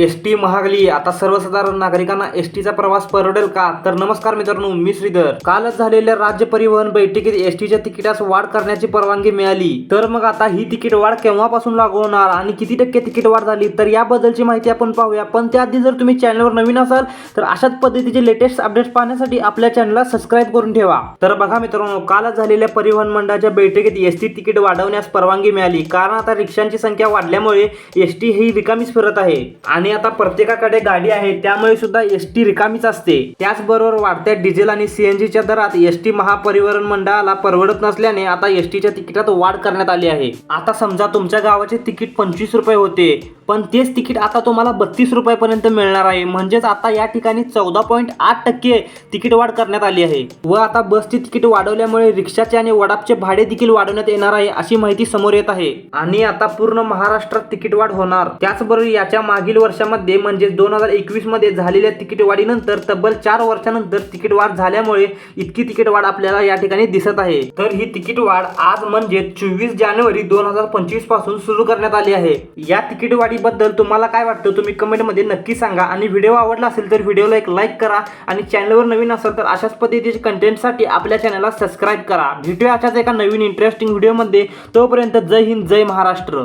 S T महागली. आता सर्वसाधारण नागरिकांना एस टीचा प्रवास परवडेल का? तर नमस्कार मित्रांनो मी श्रीधर. कालच झालेल्या राज्य परिवहन बैठकीत एस टीच्या तिकिटास वाढ करण्याची परवानगी मिळाली. तर मग आता ही तिकीट वाढ केव्हापासून लागू होणार आणि किती टक्के तिकीट वाढ झाली? तर याबद्दलची माहिती आपण पाहूया. पण त्याआधी जर तुम्ही चॅनलवर नवीन असाल तर अशाच पद्धतीचे लेटेस्ट अपडेट्स पाहण्यासाठी आपल्या चॅनलला सबस्क्राईब करून ठेवा. तर बघा मित्रांनो कालच झालेल्या परिवहन मंडळाच्या बैठकीत एस टी तिकीट वाढवण्यास परवानगी मिळाली. कारण आता रिक्षांची संख्या वाढल्यामुळे एस टी ही रिकामीच फिरत आहे. आणि आता प्रत्येकाकडे गाडी आहे त्यामुळे सुद्धा एस टी रिकामीच असते. त्याचबरोबर वाढत्या डिझेल आणि सीएनजीच्या दरात एस टी महापरिवहन मंडळाला परवडत नसल्याने आता एस टीच्या तिकिटात वाढ करण्यात आली आहे. आता समजा तुमच्या गावाचे तिकीट पंचवीस रुपये होते पण तेच तिकीट आता तुम्हाला बत्तीस रुपयापर्यंत मिळणार आहे. म्हणजेच आता या ठिकाणी चौदा पॉईंट आठ टक्के तिकीट वाढ करण्यात आली आहे. व आता बसचे तिकीट वाढवल्यामुळे रिक्षाचे आणि वडापचे भाडे देखील वाढवण्यात येणार आहे अशी माहिती समोर येत आहे. आणि आता पूर्ण महाराष्ट्रात तिकीट वाढ होणार. त्याचबरोबर याच्या मागील वर्ष वर्षामध्ये म्हणजे दोन हजार एकवीसमध्ये झालेल्या तिकीट वाढीनंतर तब्बल चार वर्षानंतर तिकीट वाढ झाल्यामुळे इतकी तिकीट वाढ आपल्याला या ठिकाणी दिसत आहे. तर ही तिकीट वाढ आज म्हणजे चोवीस जानेवारी दोन हजार पंचवीसपासून सुरू करण्यात आली आहे. या तिकीट वाढीबद्दल तुम्हाला काय वाटतं तुम्ही कमेंटमध्ये नक्की सांगा आणि व्हिडिओ आवडला असेल तर व्हिडिओला एक लाईक करा आणि चॅनलवर नवीन असेल तर अशाच पद्धतीचे कंटेंटसाठी आपल्या चॅनलला सबस्क्राईब करा. भेटूया अशाच एका नवीन इंटरेस्टिंग व्हिडिओमध्ये तोपर्यंत जय हिंद जय महाराष्ट्र.